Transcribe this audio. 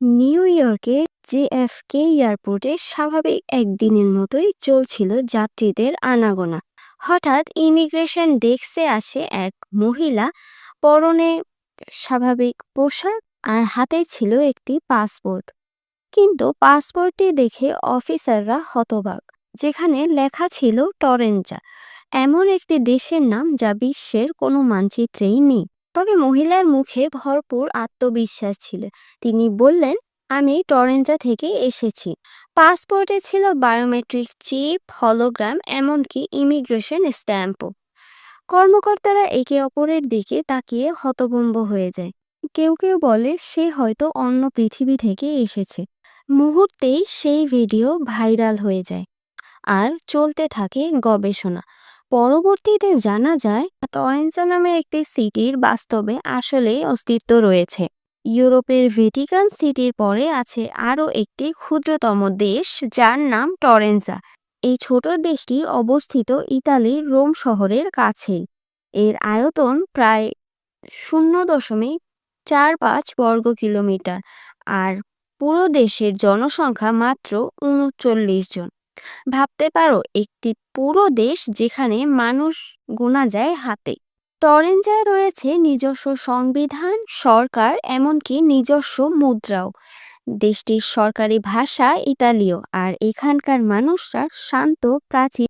New ইয়র্কের জেএফকে এয়ারপোর্টে স্বাভাবিক একদিনের মতোই চলছিল যাত্রীদের আনাগোনা। হঠাৎ ইমিগ্রেশন ডেস্কে আসে এক মহিলা। পরনে স্বাভাবিক পোশাক আর হাতে ছিল একটি পাসপোর্ট। কিন্তু পাসপোর্টটি দেখে অফিসাররা হতবাক, যেখানে লেখা ছিল টরেঞ্জা এমন একটি দেশের নাম যা বিশ্বের কোনো মানচিত্রেই নেই। তবে মহিলার মুখে ভরপুর আত্মবিশ্বাস ছিল। তিনি বললেন, আমি টরেঞ্জা থেকে এসেছি। পাসপোর্টে ছিল বায়োমেট্রিক চিপ, হলোগ্রাম, এমনকি ইমিগ্রেশন স্ট্যাম্পও। কর্মকর্তারা একে অপরের দিকে তাকিয়ে হতভম্ব হয়ে যায়। কেউ কেউ বলে, সে হয়তো অন্য পৃথিবী থেকে এসেছে। মুহূর্তেই সেই ভিডিও ভাইরাল হয়ে যায়। আর চলতে থাকে গবেষণা। পরবর্তীতে জানা যায় টরেন্সা নামের একটি সিটির বাস্তবে আসলে অস্তিত্ব রয়েছে। ইউরোপের ভেটিকান সিটির পরে আছে আরও একটি ক্ষুদ্রতম দেশ যার নাম টরেন্সা এই ছোট দেশটি অবস্থিত ইতালির রোম শহরের কাছেই। এর আয়তন প্রায় শূন্য দশমিক চার পাঁচ বর্গ কিলোমিটার, আর পুরো দেশের জনসংখ্যা মাত্র উনচল্লিশ জন। ভাবতে পারো, একটি পুরো দেশ যেখানে মানুষ গোনা যায় হাতে। টরেঞ্জায় রয়েছে নিজস্ব সংবিধান, সরকার, এমনকি নিজস্ব মুদ্রাও। দেশটির সরকারি ভাষা ইতালীয়, আর এখানকার মানুষরা শান্ত, প্রাচীন